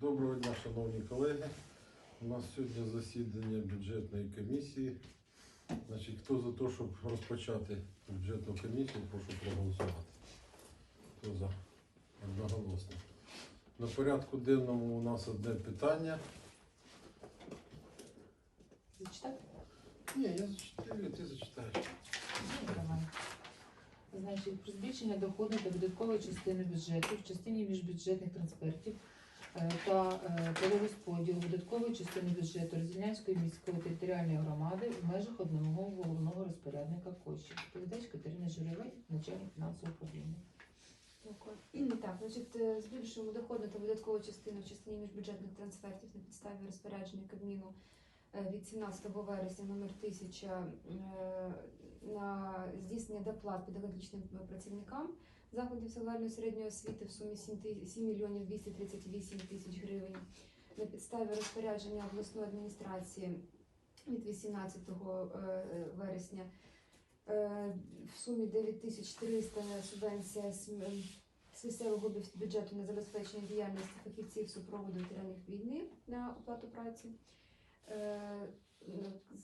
Доброго дня, шановні колеги. У нас сьогодні засідання бюджетної комісії. Значить, хто за те, щоб розпочати бюджетну комісію, прошу проголосувати. Хто за? Одноголосно. На порядку денному у нас одне питання. Зачитати? Ні, я зачитаю, ти зачитаєш. Значить, про збільшення доходу та видаткової частини бюджету в частині міжбюджетних трансфертів е, та перерозподіл видаткової частини бюджету Роздільнянської міської територіальної громади в межах одного головного розпорядника коштів. Відповідач Катерина Журавель, начальник фінансового управління. Дякую. Так, значить, е, збільшуємо доходну та видаткову частину в частині міжбюджетних трансфертів на підставі розпорядження Кабміну е, від 17 вересня номер 1000 е, на здійснення доплат педагогічним працівникам закладів загальної середньої освіти в сумі 7 мільйонів 238 тисяч гривень на підставі розпорядження обласної адміністрації від 18 е, вересня Е, в сумі 9300 субвенція з місцевого бюджету на забезпечення діяльності фахівців супроводу ветеранів війни на оплату праці. Е,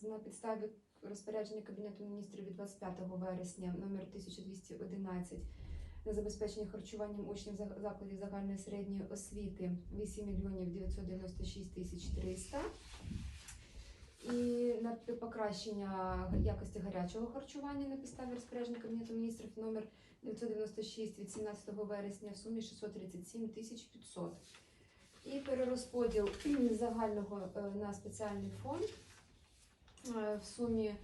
На підставі розпорядження Кабінету міністрів від 25 вересня номер 1211 на забезпечення харчуванням учнів закладів загальної середньої освіти 8 мільйонів 996 тисяч 300 і на покращення якості гарячого харчування на підставі розпорядження Кабінету міністрів номер 996 від 17 вересня в сумі 637 тисяч 500. І перерозподіл загального е, на спеціальний фонд е, в сумі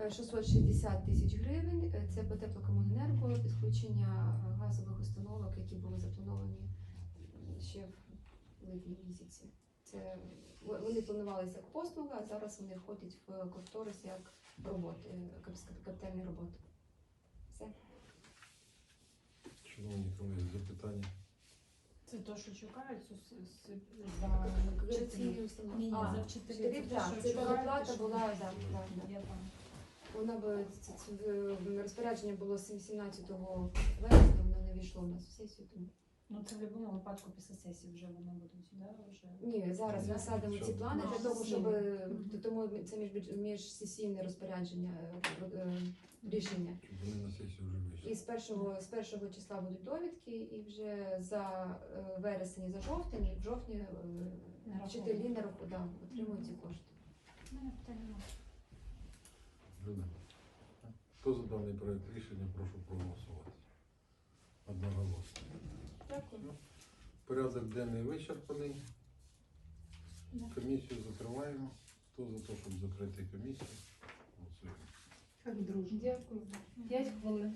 е, 660 тисяч гривень. Е, Це по теплокомуненерго, підключення е, газових установок, які були заплановані ще в липні місяці. Це вони планувалися як послуга, а зараз вони входять в кошторис як роботи, кап- капітальні роботи. Все. Шановні колеги, запитання. Це то, що чекають з- з- з- за ці вчителів. Ні, А, за те, так, це доплата була. Я. Вона б в- розпорядження було 17 вересня, воно не війшло у нас в сесію. Тому Ну це в будь-якому випадку після сесії вже воно буде да, вже. ні, зараз ми садимо ці плани для того, щоб Мгм. тому це між міжсесійне розпорядження е, е, рішення. Щоб вони на сесію вже вийшли. І з першого з першого числа будуть довідки, і вже за е, вересень і за жовтень, і в жовтні е, вчителі на руку да, отримують ці кошти. У мене питань немає. Люда. Хто за даний проект рішення, прошу проголосувати. Одноголосно. Порядок денний вичерпаний. Комісію закриваємо. Хто за те, щоб закрити комісію? Голосуємо. Як дружно. Дякую. П'ять хвилин.